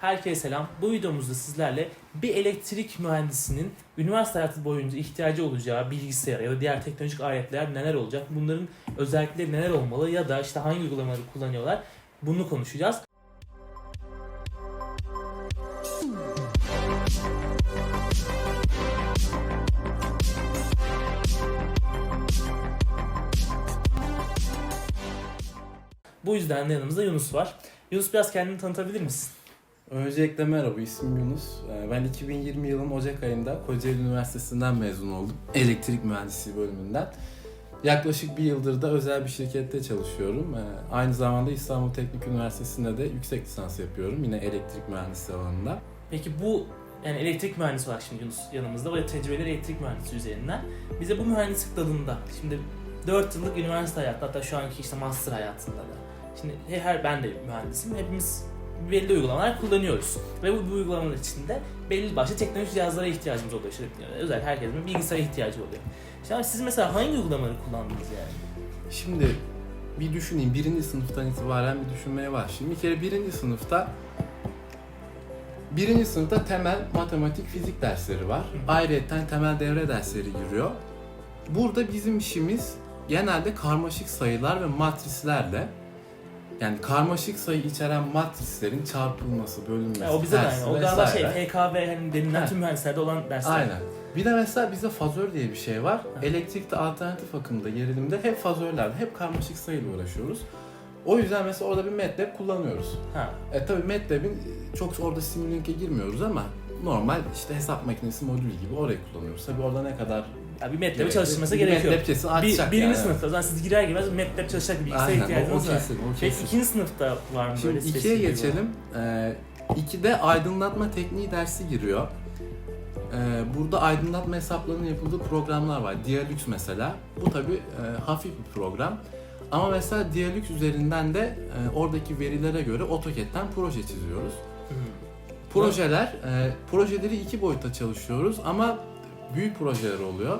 Herkese selam. Bu videomuzda sizlerle bir elektrik mühendisinin üniversite hayatı boyunca ihtiyacı olacağı bilgisayar ya da diğer teknolojik aletler neler olacak? Bunların özellikleri neler olmalı ya da işte hangi uygulamaları kullanıyorlar? Bunu konuşacağız. Bu yüzden de yanımızda Yunus var. Yunus biraz kendini tanıtabilir misin? Öncelikle merhaba, ismim Yunus. Ee, Ben 2020 yılının Ocak ayında Kocaeli Üniversitesi'nden mezun oldum. Elektrik Mühendisliği bölümünden. Yaklaşık bir yıldır da özel bir şirkette çalışıyorum. Ee, Aynı zamanda İstanbul Teknik Üniversitesi'nde de yüksek lisans yapıyorum. Yine elektrik mühendisliği alanında. Peki bu yani elektrik mühendisi var şimdi Yunus yanımızda ve tecrübeli elektrik mühendisi üzerinden. Bize bu mühendislik dalında şimdi 4 yıllık üniversite hayatı hatta şu anki işte master hayatında da. Şimdi he- her ben de mühendisim. Hepimiz belli uygulamalar kullanıyoruz. Ve bu, bu uygulamalar içinde belli başlı teknolojik cihazlara ihtiyacımız oluyor. İşte özel herkesin bilgisayara ihtiyacı oluyor. Şimdi siz mesela hangi uygulamaları kullandınız yani? Şimdi bir düşüneyim. Birinci sınıftan itibaren bir düşünmeye başlayayım. Bir kere birinci sınıfta Birinci sınıfta temel matematik, fizik dersleri var. Ayrıca temel devre dersleri giriyor. Burada bizim işimiz genelde karmaşık sayılar ve matrislerle yani karmaşık sayı içeren matrislerin çarpılması, bölünmesi, Ya o bize de aynı. O galiba şey. PKV hani denilen tüm mühendislerde olan dersler. Aynen. Bir de mesela bizde fazör diye bir şey var. Ha. Elektrikte alternatif akımda, gerilimde hep fazörlerde, hep karmaşık sayıyla uğraşıyoruz. O yüzden mesela orada bir MATLAB kullanıyoruz. Ha. E tabii MATLAB'in çok orada Simulank'e girmiyoruz ama normal işte hesap makinesi modül gibi orayı kullanıyoruz. Tabii orada ne kadar Ya bir MATLAB gerekli? çalışılması Bir gerekiyor. MATLAB kesin Bir, açacak birinci yani. sınıfta o zaman siz girer girmez MATLAB çalışacak bir bilgisayara Aynen, o, o ihtiyacınız var. kesin, o Peki kesin. ikinci sınıfta var mı Şimdi böyle ikiye bir geçelim. Ee, ikide aydınlatma tekniği dersi giriyor. Ee, burada aydınlatma hesaplarının yapıldığı programlar var. Dialux mesela. Bu tabi hafif bir program. Ama mesela Dialux üzerinden de e, oradaki verilere göre AutoCAD'den proje çiziyoruz. Hmm. Projeler, e, projeleri iki boyutta çalışıyoruz ama büyük projeler oluyor.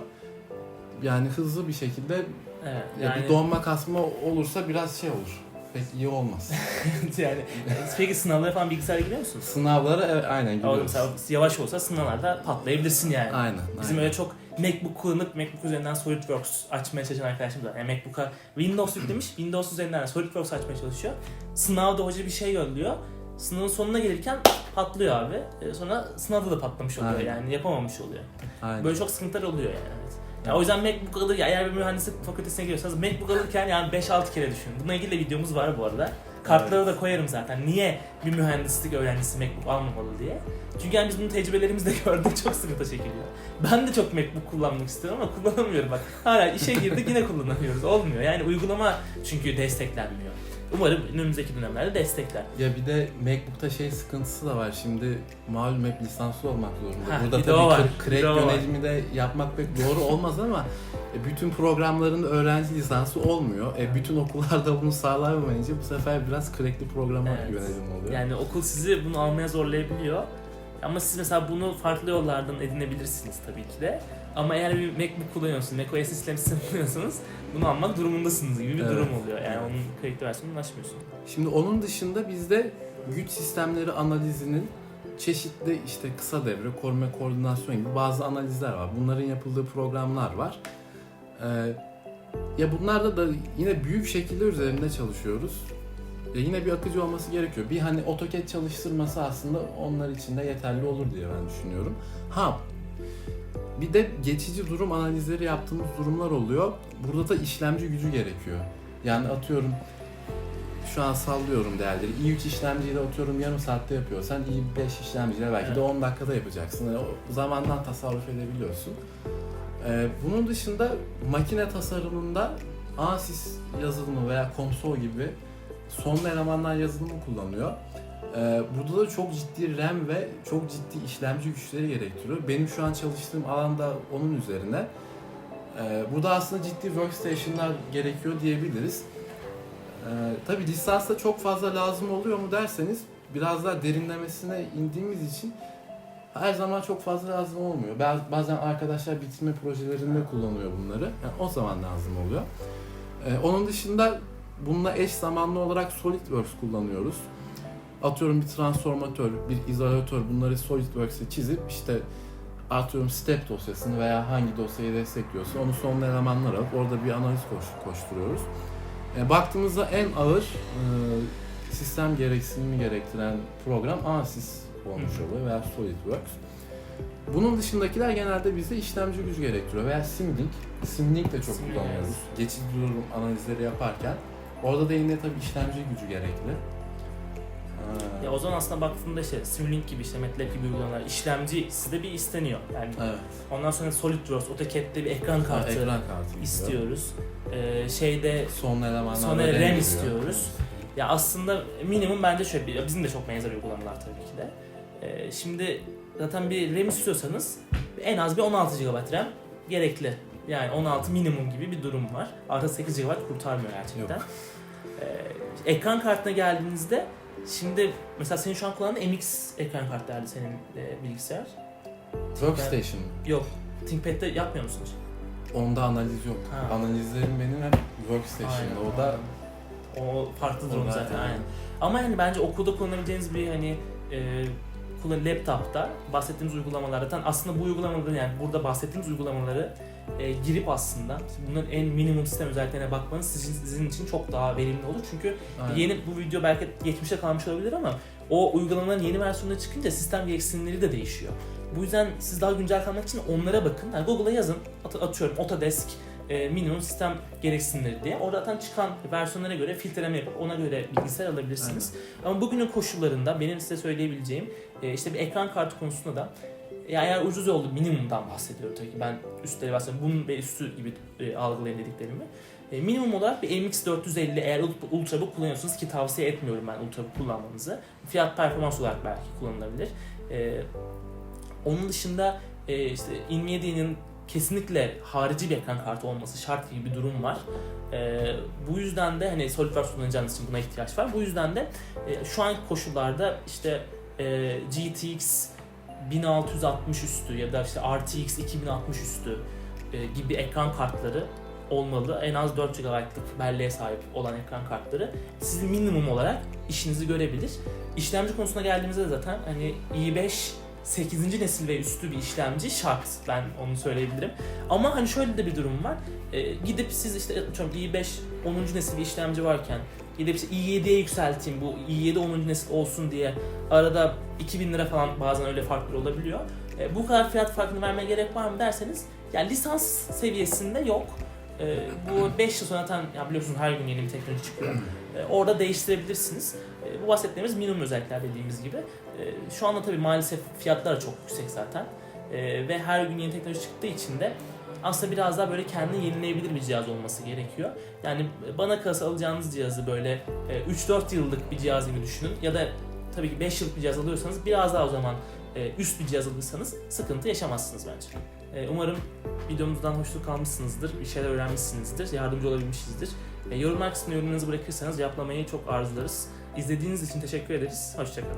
Yani hızlı bir şekilde Evet, ya yani, bir donma kasma olursa biraz şey olur. Pek iyi olmaz. yani peki sınavlara falan bilgisayar giriyor musunuz? Sınavlara evet, aynen giriyoruz. mesela yavaş olsa sınavlarda patlayabilirsin yani. Aynen. Bizim aynen. öyle çok MacBook kullanıp MacBook üzerinden SolidWorks açmaya çalışan arkadaşımız var. Yani MacBook'a Windows yüklemiş, Windows üzerinden SolidWorks açmaya çalışıyor. Sınavda hoca bir şey yolluyor. Sınavın sonuna gelirken patlıyor abi. Ee, Sonra sınavda da patlamış oluyor Aynen. yani yapamamış oluyor. Aynen. Böyle çok sıkıntılar oluyor yani. Evet. Ya o yüzden MacBook alır, eğer bir mühendislik fakültesine giriyorsanız MacBook alırken yani 5-6 kere düşünün. Bununla ilgili de videomuz var bu arada. Kartları da koyarım zaten. Niye bir mühendislik öğrencisi MacBook almamalı diye. Çünkü yani biz bunu tecrübelerimizde gördük çok sıkıntı çekiliyor. Ben de çok MacBook kullanmak istiyorum ama kullanamıyorum bak. Hala işe girdik yine kullanamıyoruz. Olmuyor. Yani uygulama çünkü desteklenmiyor. Umarım önümüzdeki dönemlerde destekler. Ya bir de MacBook'ta şey sıkıntısı da var. Şimdi malum hep lisanslı olmak zorunda. Ha, Burada tabii crack yönetimi de yapmak pek doğru olmaz ama e, bütün programların öğrenci lisansı olmuyor. E, bütün okullarda bunu sağlayamayınca bu sefer biraz crackli programa Evet. yönelim oluyor. Yani okul sizi bunu almaya zorlayabiliyor. Ama siz mesela bunu farklı yollardan edinebilirsiniz tabii ki de. Ama eğer bir MacBook kullanıyorsunuz, macOS işlem sistemi kullanıyorsanız bunu almak durumundasınız gibi bir Evet. durum oluyor. Yani onun kayıtlı versiyonuna ulaşmıyorsun. Şimdi onun dışında bizde güç sistemleri analizinin çeşitli işte kısa devre, koruma koordinasyon gibi bazı analizler var. Bunların yapıldığı programlar var. Ee, ya bunlarda da yine büyük şekiller üzerinde çalışıyoruz. Ya yine bir akıcı olması gerekiyor. Bir hani AutoCAD çalıştırması aslında onlar için de yeterli olur diye ben düşünüyorum. Ha bir de geçici durum analizleri yaptığımız durumlar oluyor. Burada da işlemci gücü gerekiyor. Yani atıyorum şu an sallıyorum değerleri. i3 işlemciyle atıyorum yarım saatte yapıyorsan i5 işlemciyle belki de Evet. 10 dakikada yapacaksın. Yani o zamandan tasarruf edebiliyorsun. Ee, bunun dışında makine tasarımında ANSYS yazılımı veya COMSOL gibi sonlu elemanlar yazılımı kullanıyor. Ee, burada da çok ciddi RAM ve çok ciddi işlemci güçleri gerektiriyor. Benim şu an çalıştığım alanda onun üzerine. Ee, burada aslında ciddi workstation'lar gerekiyor diyebiliriz. Ee, tabii lisansta çok fazla lazım oluyor mu derseniz biraz daha derinlemesine indiğimiz için her zaman çok fazla lazım olmuyor. Baz- Bazen arkadaşlar bitirme projelerinde kullanıyor bunları. Yani o zaman lazım oluyor. Ee, onun dışında bununla eş zamanlı olarak SolidWorks kullanıyoruz. atıyorum bir transformatör, bir izolatör bunları SolidWorks'e çizip işte atıyorum step dosyasını veya hangi dosyayı destekliyorsa onu son elemanlar alıp orada bir analiz koş- koşturuyoruz. E, baktığımızda en ağır e, sistem gereksinimi gerektiren program ANSYS olmuş oluyor veya SolidWorks. Bunun dışındakiler genelde bize işlemci gücü gerektiriyor veya Simlink. Simlink de çok Simlink, kullanıyoruz. Geçici durum analizleri yaparken. Orada da yine tabii işlemci gücü gerekli. Ee, Ya o zaman aslında baktığında işte Simulink gibi işte MATLAB gibi uygulamalar işlemci size bir isteniyor. Yani evet. ondan sonra SolidWorks, AutoCAD'de bir ekran Ha, kartı ekran kartı istiyoruz. Ee, şeyde Son elemanlar Sonra RAM geliyor. istiyoruz. ya aslında minimum bence şöyle bir, bizim de çok benzer uygulamalar tabii ki de. Ee, şimdi zaten bir RAM istiyorsanız en az bir 16 GB RAM gerekli. Yani 16 minimum gibi bir durum var. Artı 8 GB kurtarmıyor gerçekten. Yok. Ee, ekran kartına geldiğinizde şimdi mesela senin şu an kullandığın MX ekran kartı herhalde senin e, bilgisayar. Workstation. Yok. ThinkPad'de yapmıyor musunuz? Onda analiz yok. Ha. Analizlerim benim hep Workstation'da. O da o farklı durum da- zaten aynen. Ama yani bence okulda kullanabileceğiniz bir hani e, kullan laptopta bahsettiğimiz uygulamalar zaten aslında bu uygulamaları yani burada bahsettiğimiz uygulamaları e, girip aslında bunların en minimum sistem özelliklerine bakmanız sizin, sizin için çok daha verimli olur. Çünkü Aynen. yeni bu video belki geçmişte kalmış olabilir ama o uygulamaların yeni versiyonları çıkınca sistem gereksinimleri de değişiyor. Bu yüzden siz daha güncel kalmak için onlara bakın. Yani Google'a yazın. At- atıyorum Autodesk e, minimum sistem gereksinimleri diye. Orada zaten çıkan versiyonlara göre filtreleme yapıp ona göre bilgisayar alabilirsiniz. Ama bugünün koşullarında benim size söyleyebileceğim e, işte bir ekran kartı konusunda da ya eğer ucuz yollu minimumdan bahsediyorum tabii ki ben üstleri bahsediyorum bunun ve üstü gibi e, algılayın dediklerimi. E, minimum olarak bir MX450 eğer ult- Ultrabook kullanıyorsanız ki tavsiye etmiyorum ben Ultrabook kullanmanızı. Fiyat performans olarak belki kullanılabilir. E, onun dışında e, işte Nvidia'nın kesinlikle harici bir ekran kartı olması şart gibi bir durum var. E, bu yüzden de hani SolidWorks kullanacağınız için buna ihtiyaç var. Bu yüzden de e, şu anki koşullarda işte e, GTX 1660 üstü ya da işte RTX 2060 üstü e, gibi ekran kartları olmalı. En az 4 GB'lık belleğe sahip olan ekran kartları sizin minimum olarak işinizi görebilir. İşlemci konusuna geldiğimizde de zaten hani i5 8. nesil ve üstü bir işlemci şart. Ben onu söyleyebilirim. Ama hani şöyle de bir durum var. Ee, gidip siz işte atıyorum i5 10. nesil bir işlemci varken gidip işte i7'ye yükselteyim bu i7 10. nesil olsun diye arada 2000 lira falan bazen öyle farklar olabiliyor. Ee, bu kadar fiyat farkını vermeye gerek var mı derseniz yani lisans seviyesinde yok. Ee, bu 5 yıl sonra zaten ya biliyorsunuz her gün yeni bir teknoloji çıkıyor. Ee, orada değiştirebilirsiniz. Ee, bu bahsettiğimiz minimum özellikler dediğimiz gibi. Ee, şu anda tabii maalesef fiyatlar çok yüksek zaten. Ve her gün yeni teknoloji çıktığı için de aslında biraz daha böyle kendini yenileyebilir bir cihaz olması gerekiyor. Yani bana kalırsa alacağınız cihazı böyle e, 3-4 yıllık bir cihaz gibi düşünün. Ya da tabii ki 5 yıllık bir cihaz alıyorsanız biraz daha o zaman e, üst bir cihaz alırsanız sıkıntı yaşamazsınız bence. E, Umarım videomuzdan hoşnut kalmışsınızdır, bir şeyler öğrenmişsinizdir, yardımcı olabilmişizdir. E, Yorumlar kısmına yorumlarınızı bırakırsanız cevaplamayı çok arzularız. İzlediğiniz için teşekkür ederiz. Hoşçakalın.